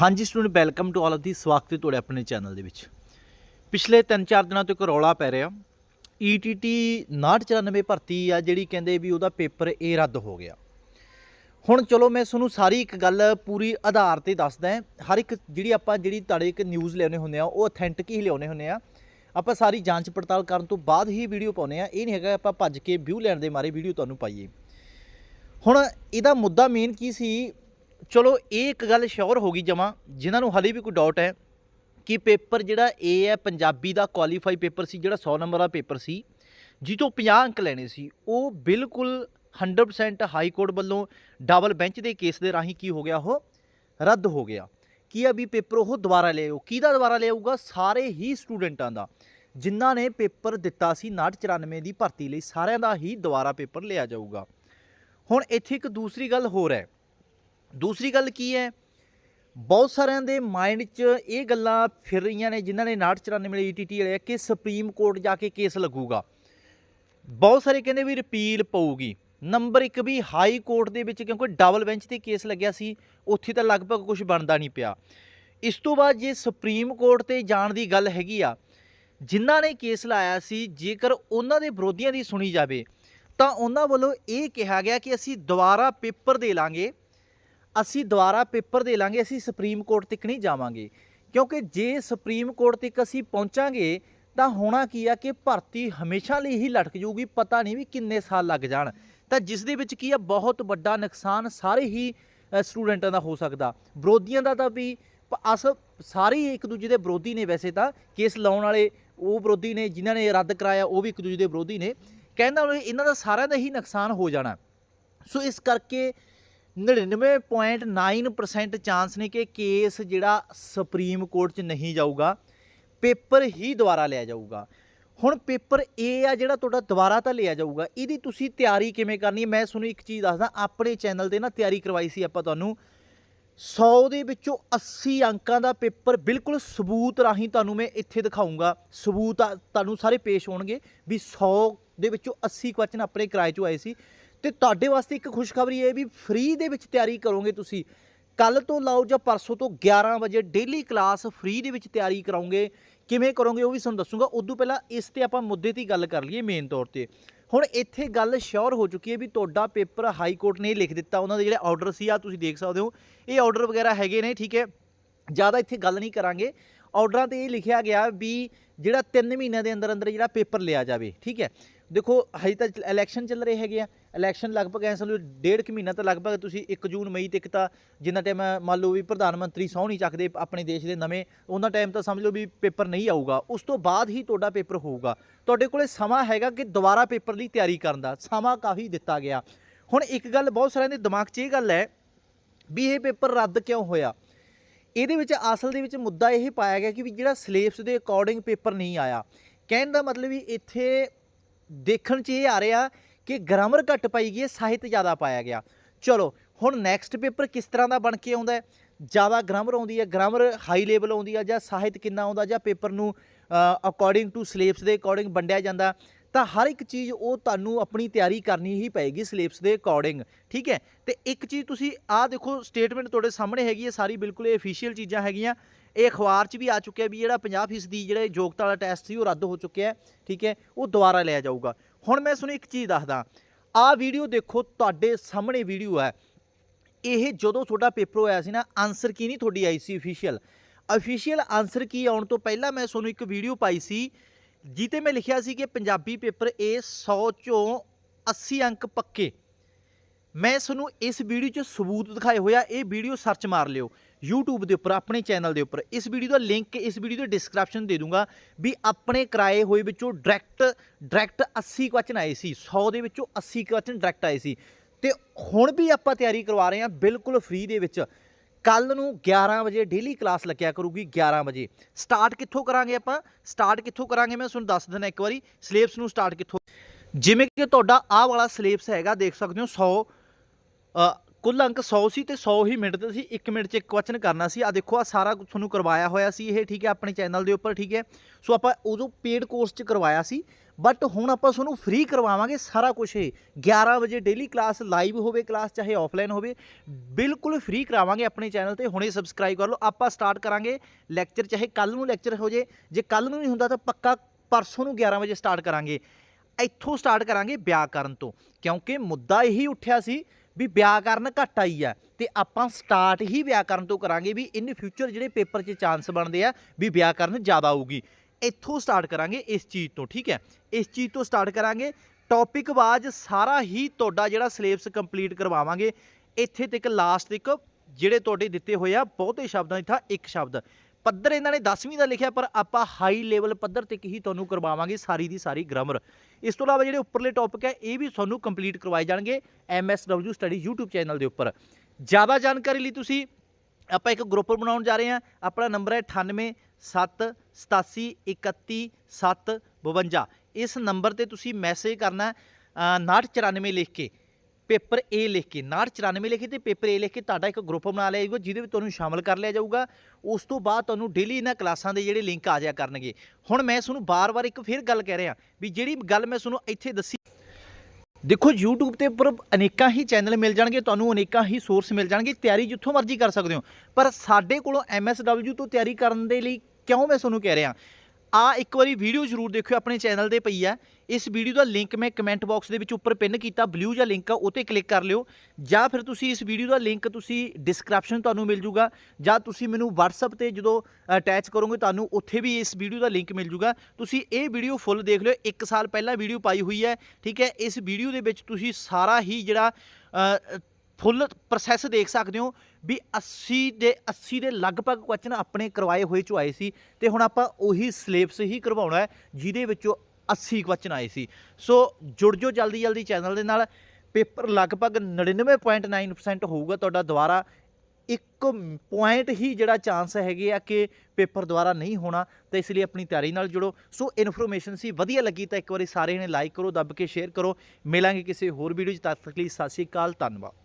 ਹਾਂਜੀ student welcome to all of the ਸਵਾਗਤ ਹੈ ਤੁਹਾਡੇ ਆਪਣੇ ਚੈਨਲ ਦੇ ਵਿੱਚ। ਪਿਛਲੇ 3-4 ਦਿਨਾਂ ਤੋਂ ਇੱਕ ਰੌਲਾ ਪੈ ਰਿਹਾ। E ETT 994 ਭਰਤੀ ਆ, ਜਿਹੜੀ ਕਹਿੰਦੇ ਵੀ ਉਹਦਾ ਪੇਪਰ ਇਹ ਰੱਦ ਹੋ ਗਿਆ। ਹੁਣ ਚਲੋ ਮੈਂ ਤੁਹਾਨੂੰ ਸਾਰੀ ਇੱਕ ਗੱਲ ਪੂਰੀ ਆਧਾਰ ਤੇ ਦੱਸਦਾ ਹਰ ਇੱਕ ਜਿਹੜੀ ਆਪਾਂ ਜਿਹੜੀ ਤੁਹਾਡੇ ਇੱਕ ਨਿਊਜ਼ ਲਿਆਉਣੇ ਹੁੰਦੇ ਆ, ਉਹ ਅਥੈਂਟਿਕ ਹੀ ਲਿਆਉਣੇ ਹੁੰਦੇ ਆ। ਆਪਾਂ ਸਾਰੀ ਜਾਂਚ ਪੜਤਾਲ ਕਰਨ ਤੋਂ ਬਾਅਦ ਹੀ ਵੀਡੀਓ ਪਾਉਨੇ ਆ। ਇਹ ਨਹੀਂ ਹੈਗਾ ਆਪਾਂ ਭੱਜ ਕੇ ਵਿਊ ਲੈਣ ਦੇ ਮਾਰੇ ਵੀਡੀਓ ਤੁਹਾਨੂੰ ਪਾਈਏ। ਹੁਣ ਇਹਦਾ ਮੁੱਦਾ ਮੇਨ ਕੀ ਸੀ? ਚਲੋ, ਇਹ ਇੱਕ ਗੱਲ ਸ਼ੋਰ ਹੋ ਗਈ ਜਮਾ, ਜਿਨ੍ਹਾਂ ਨੂੰ ਹਾਲੇ ਵੀ ਕੋਈ ਡਾਊਟ ਹੈ ਕਿ ਪੇਪਰ ਜਿਹੜਾ ਇਹ ਹੈ, ਪੰਜਾਬੀ ਦਾ ਕੁਆਲੀਫਾਈ ਪੇਪਰ ਸੀ, ਜਿਹੜਾ 100 ਨੰਬਰ ਦਾ ਪੇਪਰ ਸੀ ਜਿਹ ਤੋਂ 50 ਅੰਕ ਲੈਣੇ ਸੀ, ਉਹ ਬਿਲਕੁਲ 100% ਹਾਈ ਕੋਰਟ ਵੱਲੋਂ ਡਬਲ ਬੈਂਚ ਦੇ ਕੇਸ ਦੇ ਰਾਹੀਂ ਕੀ ਹੋ ਗਿਆ, ਉਹ ਰੱਦ ਹੋ ਗਿਆ। ਕੀ ਆ ਵੀ ਪੇਪਰ ਉਹ ਦੁਬਾਰਾ ਲਿਆਓ ਕਿਹਦਾ ਦੁਬਾਰਾ ਲਿਆਊਗਾ ਸਾਰੇ ਹੀ ਸਟੂਡੈਂਟਾਂ ਦਾ, ਜਿਨ੍ਹਾਂ ਨੇ ਪੇਪਰ ਦਿੱਤਾ ਸੀ 994 ਦੀ ਭਰਤੀ ਲਈ, ਸਾਰਿਆਂ ਦਾ ਹੀ ਦੁਬਾਰਾ ਪੇਪਰ ਲਿਆ ਜਾਊਗਾ। ਹੁਣ ਇੱਥੇ ਇੱਕ ਦੂਸਰੀ ਗੱਲ ਹੋਰ ਹੈ। ਦੂਸਰੀ ਗੱਲ ਕੀ ਹੈ? ਬਹੁਤ ਸਾਰਿਆਂ ਦੇ ਮਾਈਂਡ 'ਚ ਇਹ ਗੱਲਾਂ ਫਿਰ ਰਹੀਆਂ ਨੇ ਜਿਨ੍ਹਾਂ ਨੇ 994 ਵਾਲੇ ਈਟੀਟੀ ਵਾਲੇ ਕਿ ਸੁਪਰੀਮ ਕੋਰਟ ਜਾ ਕੇ ਕੇਸ ਲੱਗੂਗਾ। ਬਹੁਤ ਸਾਰੇ ਕਹਿੰਦੇ ਵੀ ਰਿਪੀਲ ਪਊਗੀ। ਨੰਬਰ 1 ਵੀ ਹਾਈ ਕੋਰਟ ਦੇ ਵਿੱਚ ਕਿਉਂਕਿ ਡਬਲ ਬੈਂਚ ਤੇ ਕੇਸ ਲੱਗਿਆ ਸੀ, ਉੱਥੇ ਤਾਂ ਲਗਭਗ ਕੁਝ ਬਣਦਾ ਨਹੀਂ ਪਿਆ। ਇਸ ਤੋਂ ਬਾਅਦ ਜੇ ਸੁਪਰੀਮ ਕੋਰਟ ਤੇ ਜਾਣ ਦੀ ਗੱਲ ਹੈਗੀ ਆ, ਜਿਨ੍ਹਾਂ ਨੇ ਕੇਸ ਲਾਇਆ ਸੀ, ਜੇਕਰ ਉਹਨਾਂ ਦੇ ਵਿਰੋਧੀਆਂ ਦੀ ਸੁਣੀ ਜਾਵੇ, ਤਾਂ ਉਹਨਾਂ ਵੱਲੋਂ ਇਹ ਕਿਹਾ ਗਿਆ ਕਿ ਅਸੀਂ ਦੁਬਾਰਾ ਪੇਪਰ ਦੇ ਲਾਂਗੇ। ਅਸੀਂ ਦੁਬਾਰਾ ਪੇਪਰ ਦੇ ਲਾਂਗੇ, ਅਸੀਂ ਸੁਪਰੀਮ ਕੋਰਟ ਤੱਕ ਨਹੀਂ ਜਾਵਾਂਗੇ। ਕਿਉਂਕਿ ਜੇ ਸੁਪਰੀਮ ਕੋਰਟ ਤੱਕ ਅਸੀਂ ਪਹੁੰਚਾਂਗੇ, ਤਾਂ ਹੋਣਾ ਕੀ ਆ ਕਿ ਭਰਤੀ ਹਮੇਸ਼ਾ ਲਈ ਹੀ ਲਟਕ ਜੂਗੀ ਪਤਾ ਨਹੀਂ ਵੀ ਕਿੰਨੇ ਸਾਲ ਲੱਗ ਜਾਣ। ਤਾਂ ਜਿਸ ਦੇ ਵਿੱਚ ਕੀ ਆ, ਬਹੁਤ ਵੱਡਾ ਨੁਕਸਾਨ ਸਾਰੇ ਹੀ ਸਟੂਡੈਂਟਾਂ ਦਾ ਹੋ ਸਕਦਾ। ਵਿਰੋਧੀਆਂ ਦਾ ਤਾਂ ਵੀ ਅਸ ਸਾਰੇ ਹੀ ਇੱਕ ਦੂਜੇ ਦੇ ਵਿਰੋਧੀ ਨੇ ਵੈਸੇ ਤਾਂ। ਕੇਸ ਲਾਉਣ ਵਾਲੇ ਉਹ ਵਿਰੋਧੀ ਨੇ, ਜਿਨ੍ਹਾਂ ਨੇ ਰੱਦ ਕਰਾਇਆ, ਉਹ ਵੀ ਇੱਕ ਦੂਜੇ ਦੇ ਵਿਰੋਧੀ ਨੇ। ਕਹਿੰਦਾ ਉਹ ਇਹਨਾਂ ਦਾ ਸਾਰਿਆਂ ਦਾ ਹੀ ਨੁਕਸਾਨ ਹੋ ਜਾਣਾ। ਸੋ ਇਸ ਕਰਕੇ 99.9% ਚਾਂਸ ਨੇ ਕਿ ਕੇਸ ਜਿਹੜਾ ਸੁਪਰੀਮ ਕੋਰਟ 'ਚ ਨਹੀਂ ਜਾਊਗਾ ਪੇਪਰ ਹੀ ਦੁਬਾਰਾ ਲਿਆ ਜਾਊਗਾ। ਹੁਣ ਪੇਪਰ ਇਹ ਆ ਜਿਹੜਾ ਤੁਹਾਡਾ ਦੁਬਾਰਾ ਤਾਂ ਲਿਆ ਜਾਊਗਾ, ਇਹਦੀ ਤੁਸੀਂ ਤਿਆਰੀ ਕਿਵੇਂ ਕਰਨੀ ਹੈ? ਮੈਂ ਤੁਹਾਨੂੰ ਇੱਕ ਚੀਜ਼ ਦੱਸਦਾ, ਆਪਣੇ ਚੈਨਲ ਤੇ ਨਾ ਤਿਆਰੀ ਕਰਵਾਈ ਸੀ ਆਪਾਂ ਤੁਹਾਨੂੰ। 100 ਦੇ ਵਿੱਚੋਂ 80 ਅੰਕਾਂ ਦਾ ਪੇਪਰ ਬਿਲਕੁਲ ਸਬੂਤ ਰਾਹੀਂ ਤੁਹਾਨੂੰ ਮੈਂ ਇੱਥੇ ਦਿਖਾਉਂਗਾ ਸਬੂਤ ਤੁਹਾਨੂੰ ਸਾਰੇ ਪੇਸ਼ ਹੋਣਗੇ ਵੀ 100 ਦੇ ਵਿੱਚੋਂ 80 ਕੁਐਸਚਨ ਆਪਣੇ ਕਿਰਾਏ 'ਚੋਂ ਆਏ ਸੀ। ਤੇ ਤੁਹਾਡੇ ਵਾਸਤੇ ਇੱਕ ਖੁਸ਼ਖਬਰੀ ਇਹ ਵੀ ਫ੍ਰੀ ਦੇ ਵਿੱਚ ਤਿਆਰੀ ਕਰੋਗੇ ਤੁਸੀਂ। ਕੱਲ ਤੋਂ ਲਾਓ ਜਾਂ ਪਰਸੋਂ ਤੋਂ 11 ਵਜੇ ਡੇਲੀ ਕਲਾਸ ਫ੍ਰੀ ਦੇ ਵਿੱਚ ਤਿਆਰੀ ਕਰਾਉਂਗੇ ਕਿਵੇਂ ਕਰੋਗੇ ਉਹ ਵੀ ਤੁਹਾਨੂੰ ਦੱਸੂਗਾ। ਉਦੋਂ ਪਹਿਲਾਂ ਇਸ ਤੇ ਆਪਾਂ ਮੁੱਦੇ ਤੇ ਗੱਲ ਕਰ ਲਈਏ ਮੇਨ ਤੌਰ ਤੇ। ਹੁਣ ਇੱਥੇ ਗੱਲ ਸ਼ੋਰ ਹੋ ਚੁੱਕੀ ਹੈ ਵੀ ਤੁਹਾਡਾ ਪੇਪਰ ਹਾਈ ਕੋਰਟ ਨੇ ਲਿਖ ਦਿੱਤਾ। ਉਹਨਾਂ ਦੇ ਜਿਹੜੇ ਆਰਡਰ ਸੀ ਆ ਤੁਸੀਂ ਦੇਖ ਸਕਦੇ ਹੋ। ਇਹ ਆਰਡਰ ਵਗੈਰਾ ਹੈਗੇ ਨੇ, ਠੀਕ ਹੈ। ਜ਼ਿਆਦਾ ਇੱਥੇ ਗੱਲ ਨਹੀਂ ਕਰਾਂਗੇ। ਆਰਡਰਾਂ ਤੇ ਇਹ ਲਿਖਿਆ ਗਿਆ ਵੀ ਜਿਹੜਾ 3 ਮਹੀਨਿਆਂ ਦੇ ਅੰਦਰ ਅੰਦਰ ਜਿਹੜਾ ਪੇਪਰ ਲਿਆ ਜਾਵੇ, ਠੀਕ ਹੈ। ਦੇਖੋ, ਹਜੇ ਤਾਂ ਇਲੈਕਸ਼ਨ ਚੱਲ ਰਹੇ ਹੈਗੇ ਆ। ਇਲੈਕਸ਼ਨ ਲਗਭਗ ਐ ਸਮਝੋ ਡੇਢ ਕੁ ਮਹੀਨਾ ਤਾਂ ਲਗਭਗ ਤੁਸੀਂ 1 ਜੂਨ, ਮਈ ਤੱਕ ਤਾਂ ਜਿੰਨਾ ਟਾਈਮ ਮੰਨ ਲਓ ਵੀ ਪ੍ਰਧਾਨ ਮੰਤਰੀ ਸਹੁੰ ਨਹੀਂ ਚੱਕਦੇ ਆਪਣੇ ਦੇਸ਼ ਦੇ ਨਵੇਂ ਉਹਨਾਂ ਟਾਈਮ ਤਾਂ ਸਮਝ ਲਓ ਵੀ ਪੇਪਰ ਨਹੀਂ ਆਊਗਾ। ਉਸ ਤੋਂ ਬਾਅਦ ਹੀ ਤੁਹਾਡਾ ਪੇਪਰ ਹੋਊਗਾ। ਤੁਹਾਡੇ ਕੋਲੇ ਸਮਾਂ ਹੈਗਾ ਕਿ ਦੁਬਾਰਾ ਪੇਪਰ ਲਈ ਤਿਆਰੀ ਕਰਨ ਦਾ। ਸਮਾਂ ਕਾਫੀ ਦਿੱਤਾ ਗਿਆ। ਹੁਣ ਇੱਕ ਗੱਲ ਬਹੁਤ ਸਾਰਿਆਂ ਦੇ ਦਿਮਾਗ 'ਚ ਇਹ ਗੱਲ ਹੈ ਵੀ ਇਹ ਪੇਪਰ ਰੱਦ ਕਿਉਂ ਹੋਇਆ? ਇਹਦੇ ਵਿੱਚ ਅਸਲ ਦੇ ਵਿੱਚ ਮੁੱਦਾ ਇਹ ਪਾਇਆ ਗਿਆ ਕਿ ਵੀ ਜਿਹੜਾ ਸਿਲੇਬਸ ਦੇ ਅਕੋਰਡਿੰਗ ਪੇਪਰ ਨਹੀਂ ਆਇਆ। ਕਹਿਣ ਦਾ ਮਤਲਬ ਵੀ ਇੱਥੇ ਦੇਖਣ 'ਚ ਇਹ ਆ ਰਿਹਾ ਕਿ ਗ੍ਰਾਮਰ ਘੱਟ ਪਾਈ ਗਈ ਹੈ, ਸਾਹਿਤ ਜ਼ਿਆਦਾ ਪਾਇਆ ਗਿਆ। ਚਲੋ, ਹੁਣ ਨੈਕਸਟ ਪੇਪਰ ਕਿਸ ਤਰ੍ਹਾਂ ਦਾ ਬਣ ਕੇ ਆਉਂਦਾ ਜ਼ਿਆਦਾ ਗ੍ਰਾਮਰ ਆਉਂਦੀ ਹੈ ਗ੍ਰਾਮਰ ਹਾਈ ਲੈਵਲ ਆਉਂਦੀ ਹੈ ਜਾਂ ਸਾਹਿਤ ਕਿੰਨਾ ਆਉਂਦਾ ਜਾਂ ਪੇਪਰ ਨੂੰ ਅਕੋਰਡਿੰਗ ਟੂ ਸਿਲੇਬਸ ਦੇ ਅਕੋਰਡਿੰਗ ਵੰਡਿਆ ਜਾਂਦਾ, ਤਾਂ ਹਰ ਇੱਕ ਚੀਜ਼ ਉਹ ਤੁਹਾਨੂੰ ਆਪਣੀ ਤਿਆਰੀ ਕਰਨੀ ਹੀ ਪਏਗੀ ਸਿਲੇਬਸ ਦੇ ਅਕੋਰਡਿੰਗ ਠੀਕ ਹੈ? ਤੇ ਇੱਕ ਚੀਜ਼ ਤੁਸੀਂ ਆਹ ਦੇਖੋ ਸਟੇਟਮੈਂਟ ਤੁਹਾਡੇ ਸਾਹਮਣੇ ਹੈਗੀ ਹੈ, ਸਾਰੀ ਬਿਲਕੁਲ ਇਹ ਅਫੀਸ਼ੀਅਲ ਚੀਜ਼ਾਂ ਹੈਗੀਆਂ। ਇਹ ਅਖਬਾਰ 'ਚ ਵੀ ਆ ਚੁੱਕਿਆ ਵੀ ਜਿਹੜਾ 50% ਦੀ ਜਿਹੜਾ ਯੋਗਤਾ ਵਾਲਾ ਟੈਸਟ ਸੀ, ਉਹ ਰੱਦ ਹੋ ਚੁੱਕਿਆ ਹੈ, ਠੀਕ ਹੈ, ਉਹ ਦੁਬਾਰਾ ਲਿਆ ਜਾਊਗਾ। ਹੁਣ ਮੈਂ ਤੁਹਾਨੂੰ ਇੱਕ ਚੀਜ਼ ਦੱਸਦਾ, ਆਹ ਵੀਡੀਓ ਦੇਖੋ, ਤੁਹਾਡੇ ਸਾਹਮਣੇ ਵੀਡੀਓ ਹੈ। ਇਹ ਜਦੋਂ ਤੁਹਾਡਾ ਪੇਪਰ ਹੋਇਆ ਸੀ ਨਾ ਆਨਸਰ ਕੀ ਨਹੀਂ ਤੁਹਾਡੀ ਆਈ ਸੀ ਅਫੀਸ਼ੀਅਲ ਅਫੀਸ਼ੀਅਲ ਆਨਸਰ ਕੀ ਆਉਣ ਤੋਂ ਪਹਿਲਾਂ ਮੈਂ ਤੁਹਾਨੂੰ ਇੱਕ ਵੀਡੀਓ ਪਾਈ ਸੀ ਜਿੱਤੇ ਮੈਂ ਲਿਖਿਆ ਸੀ ਕਿ ਪੰਜਾਬੀ ਪੇਪਰ ਇਹ 100 ਚੋਂ 80 ਅੰਕ ਪੱਕੇ। ਮੈਂ ਤੁਹਾਨੂੰ ਇਸ ਵੀਡੀਓ 'ਚ ਸਬੂਤ ਦਿਖਾਏ ਹੋਇਆ ਇਹ ਵੀਡੀਓ ਸਰਚ ਮਾਰ ਲਿਓ। YouTube ਦੇ ਉੱਪਰ, ਆਪਣੇ ਚੈਨਲ ਦੇ ਉੱਪਰ, ਇਸ ਵੀਡੀਓ ਦਾ ਲਿੰਕ ਇਸ ਵੀਡੀਓ ਦੇ ਡਿਸਕ੍ਰਿਪਸ਼ਨ ਦੇ ਦੂੰਗਾ ਵੀ ਆਪਣੇ ਕਿਰਾਏ ਹੋਏ ਵਿੱਚੋਂ ਡਾਇਰੈਕਟ ਡਾਇਰੈਕਟ 80 ਕੁਐਸਚਨ ਆਏ ਸੀ 100 ਦੇ ਵਿੱਚੋਂ 80 ਕੁਐਸਚਨ ਡਾਇਰੈਕਟ ਆਏ ਸੀ। ਤੇ ਹੁਣ ਵੀ ਆਪਾਂ ਤਿਆਰੀ ਕਰਵਾ ਰਹੇ ਹਾਂ ਬਿਲਕੁਲ ਫ੍ਰੀ ਦੇ ਵਿੱਚ। ਕੱਲ ਨੂੰ 11 ਵਜੇ ਡੇਲੀ ਕਲਾਸ ਲੱਗਿਆ ਕਰੂਗੀ 11 ਵਜੇ। ਸਟਾਰਟ ਕਿੱਥੋਂ ਕਰਾਂਗੇ ਆਪਾਂ? ਸਟਾਰਟ ਕਿੱਥੋਂ ਕਰਾਂਗੇ ਮੈਂ ਤੁਹਾਨੂੰ ਦੱਸ ਦਿੰਦਾ ਇੱਕ ਵਾਰੀ। ਸਿਲੇਬਸ ਨੂੰ ਸਟਾਰਟ ਕਿੱਥੋਂ? ਜਿਵੇਂ ਕਿ ਤੁਹਾਡਾ ਆਹ ਵਾਲਾ ਸਿਲੇਬਸ ਹੈਗਾ, ਦੇਖ ਸਕਦੇ ਹੋ 100 ਕੁੱਲ ਅੰਕ 100 ਸੀ ਤੇ 100 ਹੀ ਮਿੰਟ ਦੇ ਸੀ। 1 ਮਿੰਟ 'ਚ ਇੱਕ ਕੁਐਸਚਨ ਕਰਨਾ ਸੀ। ਆ ਦੇਖੋ ਆ ਸਾਰਾ ਕੁਝ ਤੁਹਾਨੂੰ ਕਰਵਾਇਆ ਹੋਇਆ ਸੀ। ਇਹ ਠੀਕ ਹੈ, ਆਪਣੇ ਚੈਨਲ ਦੇ ਉੱਪਰ, ਠੀਕ ਹੈ। ਸੋ ਆਪਾਂ ਉਦੋਂ ਪੇਡ ਕੋਰਸ 'ਚ ਕਰਵਾਇਆ ਸੀ। ਬਟ ਹੁਣ ਆਪਾਂ ਤੁਹਾਨੂੰ ਫ੍ਰੀ ਕਰਵਾਵਾਂਗੇ ਸਾਰਾ ਕੁਝ ਇਹ। 11 ਵਜੇ ਡੇਲੀ ਕਲਾਸ ਲਾਈਵ ਹੋਵੇ ਕਲਾਸ ਚਾਹੇ ਆਫਲਾਈਨ ਹੋਵੇ, ਬਿਲਕੁਲ ਫ੍ਰੀ ਕਰਾਵਾਂਗੇ ਆਪਣੇ ਚੈਨਲ ਤੇ। ਹੁਣੇ ਸਬਸਕ੍ਰਾਈਬ ਕਰ ਲਓ। ਆਪਾਂ ਸਟਾਰਟ ਕਰਾਂਗੇ ਲੈਕਚਰ ਚਾਹੇ ਕੱਲ ਨੂੰ ਲੈਕਚਰ ਹੋ ਜੇ। ਜੇ ਕੱਲ ਨੂੰ ਨਹੀਂ ਹੁੰਦਾ ਤਾਂ ਪੱਕਾ ਪਰਸੋਂ ਨੂੰ 11 ਵਜੇ ਸਟਾਰਟ ਕਰਾਂਗੇ। ਇੱਥੋਂ ਸਟਾਰਟ ਕਰਾਂਗੇ ਵਿਆਕਰਨ ਤੋਂ। ਕਿਉਂਕਿ ਮੁੱਦਾ ਇਹੀ ਉੱਠਿਆ ਸੀ ਵੀ ਵਿਆਕਰਨ ਘੱਟ ਆਈ ਆ। ਤੇ ਆਪਾਂ ਸਟਾਰਟ ਹੀ ਵਿਆਕਰਨ ਤੋਂ ਕਰਾਂਗੇ ਵੀ ਇਨ ਫਿਊਚਰ ਜਿਹੜੇ ਪੇਪਰ 'ਚ ਚਾਂਸ ਬਣਦੇ ਆ ਵੀ ਵਿਆਕਰਨ ਜ਼ਿਆਦਾ ਆਊਗੀ। ਇੱਥੋਂ ਸਟਾਰਟ ਕਰਾਂਗੇ ਇਸ ਚੀਜ਼ ਤੋਂ, ਠੀਕ ਹੈ? ਇਸ ਚੀਜ਼ ਤੋਂ ਸਟਾਰਟ ਕਰਾਂਗੇ। ਟੌਪਿਕ ਵਾਜ ਸਾਰਾ ਹੀ ਤੁਹਾਡਾ ਜਿਹੜਾ ਸਿਲੇਬਸ ਕੰਪਲੀਟ ਕਰਵਾਵਾਂਗੇ। ਇੱਥੇ ਤੱਕ ਲਾਸਟ ਤੱਕ ਜਿਹੜੇ ਤੁਹਾਡੇ ਦਿੱਤੇ ਹੋਏ ਆ, ਬਹੁਤੇ ਸ਼ਬਦਾਂ ਦੀ ਥਾਂ ਇੱਕ ਸ਼ਬਦ। ਪੱਧਰ ਇਹਨਾਂ ਨੇ 10ਵੀਂ ਦਾ ਲਿਖਿਆ ਪਰ ਆਪਾਂ ਹਾਈ ਲੈਵਲ ਪੱਧਰ ਤੱਕ ਹੀ ਤੁਹਾਨੂੰ ਕਰਵਾਵਾਂਗੇ ਸਾਰੀ ਦੀ ਸਾਰੀ ਗ੍ਰਾਮਰ ਇਸ ਤੋਂ ਇਲਾਵਾ ਜਿਹੜੇ ਉੱਪਰਲੇ ਟੌਪਿਕ ਹੈ ਇਹ ਵੀ ਤੁਹਾਨੂੰ ਕੰਪਲੀਟ ਕਰਵਾਏ ਜਾਣਗੇ MSW ਸਟੱਡੀ YouTube ਚੈਨਲ ਦੇ ਉੱਪਰ। ਜ਼ਿਆਦਾ ਜਾਣਕਾਰੀ ਲਈ ਤੁਸੀਂ ਆਪਾਂ ਇੱਕ ਗਰੁੱਪ ਬਣਾਉਣ ਜਾ ਰਹੇ ਹਾਂ। ਆਪਣਾ ਨੰਬਰ ਹੈ 98 7 87 31 7 52 ਇਸ ਨੰਬਰ ਤੇ ਤੁਸੀਂ ਮੈਸੇਜ ਕਰਨਾ ਹੈ, ਅ, 5994 ਲਿਖ ਕੇ ਪੇਪਰ A ਲਿਖ ਕੇ 5994 ਲਿਖ ਲਿਖੇ ਤੇ ਪੇਪਰ A ਲਿਖ ਕੇ ਤੁਹਾਡਾ ਇੱਕ ਗਰੁੱਪ ਬਣਾ ਲਿਆ ਜਾਊਗਾ, ਜਿਹਦੇ ਵਿੱਚ ਤੁਹਾਨੂੰ ਸ਼ਾਮਲ ਕਰ ਲਿਆ ਜਾਊਗਾ। ਉਸ ਤੋਂ ਬਾਅਦ ਤੁਹਾਨੂੰ ਡੇਲੀ ਇਹਨਾਂ ਕਲਾਸਾਂ ਦੇ ਜਿਹੜੇ ਲਿੰਕ ਆ ਜਾਇਆ ਕਰਨਗੇ। ਹੁਣ ਮੈਂ ਤੁਹਾਨੂੰ ਬਾਰ-ਬਾਰ ਇੱਕ ਫਿਰ ਗੱਲ ਕਹਿ ਰਿਹਾ, ਵੀ ਜਿਹੜੀ ਗੱਲ ਮੈਂ ਤੁਹਾਨੂੰ ਇੱਥੇ ਦੱਸੀ ਦੇਖੋ, YouTube ਤੇ ਉੱਪਰ ਅਨੇਕਾਂ ਹੀ ਚੈਨਲ ਮਿਲ ਜਾਣਗੇ, ਤੁਹਾਨੂੰ ਅਨੇਕਾਂ ਹੀ ਸੋਰਸ ਮਿਲ ਜਾਣਗੇ, ਤਿਆਰੀ ਜਿੱਥੋਂ ਮਰਜ਼ੀ ਕਰ ਸਕਦੇ ਹੋ। ਪਰ ਸਾਡੇ ਕੋਲੋਂ MSW ਤੋਂ ਤਿਆਰੀ ਕਰਨ ਦੇ ਲਈ ਕਿਉਂ ਮੈਂ ਤੁਹਾਨੂੰ ਕਹਿ ਰਿਹਾ? ਆ ਇੱਕ ਵਾਰੀ ਵੀਡੀਓ ਜ਼ਰੂਰ ਦੇਖਿਓ ਆਪਣੇ ਚੈਨਲ ਤੇ ਪਈ ਆ। ਇਸ ਵੀਡੀਓ ਦਾ ਲਿੰਕ ਮੈਂ ਕਮੈਂਟ ਬਾਕਸ ਦੇ ਵਿੱਚ ਉੱਪਰ ਪਿੰਨ ਕੀਤਾ, ਬਲੂ ਜਾਂ ਲਿੰਕ ਆ ਉਹ ਤੇ ਕਲਿੱਕ ਕਰ ਲਿਓ। ਜਾਂ ਫਿਰ ਤੁਸੀਂ ਇਸ ਵੀਡੀਓ ਦਾ ਲਿੰਕ ਤੁਸੀਂ ਡਿਸਕ੍ਰਿਪਸ਼ਨ ਤੁਹਾਨੂੰ ਮਿਲ ਜੂਗਾ, ਜਾਂ ਤੁਸੀਂ ਮੈਨੂੰ WhatsApp ਤੇ ਜਦੋਂ ਅਟੈਚ ਕਰੋਗੇ ਤੁਹਾਨੂੰ ਉੱਥੇ ਵੀ ਇਸ ਵੀਡੀਓ ਦਾ ਲਿੰਕ ਮਿਲ ਜੂਗਾ। ਤੁਸੀਂ ਇਹ ਵੀਡੀਓ ਫੁੱਲ ਦੇਖ ਲਿਓ 1 ਸਾਲ ਪਹਿਲਾਂ ਵੀਡੀਓ ਪਾਈ ਹੋਈ ਹੈ, ਠੀਕ ਹੈ? ਇਸ ਵੀਡੀਓ ਦੇ ਵਿੱਚ ਤੁਸੀਂ ਸਾਰਾ ਹੀ ਜਿਹੜਾ ਫੁੱਲ ਪ੍ਰੋਸੈਸ ਦੇਖ ਸਕਦੇ ਹੋ ਵੀ 80 ਦੇ 80 ਦੇ ਲਗਭਗ ਕੁਐਸਚਨ ਆਪਣੇ ਕਰਵਾਏ ਹੋਏ ਚੋਂ ਆਏ ਸੀ ਤੇ ਹੁਣ ਆਪਾਂ ਉਹੀ ਸਿਲੇਬਸ ਹੀ ਕਰਵਾਉਣਾ ਹੈ, ਜਿਹਦੇ ਵਿੱਚੋਂ 80 ਕੁਐਸਚਨ ਆਏ ਸੀ। ਸੋ ਜੁੜ ਜੋ ਜਲਦੀ ਜਲਦੀ ਚੈਨਲ ਦੇ ਨਾਲ। ਪੇਪਰ ਲਗਭਗ 99.9% ਹੋਊਗਾ ਤੁਹਾਡਾ ਦੁਬਾਰਾ। ਇੱਕ ਪੁਆਇੰਟ ਹੀ ਜਿਹੜਾ ਚਾਂਸ ਹੈਗੇ ਆ ਕਿ ਪੇਪਰ ਦੁਬਾਰਾ ਨਹੀਂ ਹੋਣਾ, ਤਾਂ ਇਸ ਲਈ ਆਪਣੀ ਤਿਆਰੀ ਨਾਲ ਜੁੜੋ। ਸੋ ਇਨਫੋਰਮੇਸ਼ਨ ਸੀ, ਵਧੀਆ ਲੱਗੀ ਤਾਂ ਇੱਕ ਵਾਰੀ ਸਾਰੇ ਨੇ ਲਾਈਕ ਕਰੋ, ਦੱਬ ਕੇ ਸ਼ੇਅਰ ਕਰੋ। ਮਿਲਾਂਗੇ ਕਿਸੇ ਹੋਰ ਵੀਡੀਓ 'ਚ, ਤਦ ਤੱਕ ਲਈ ਸਤਿ ਸ਼੍ਰੀ ਅਕਾਲ, ਧੰਨਵਾਦ।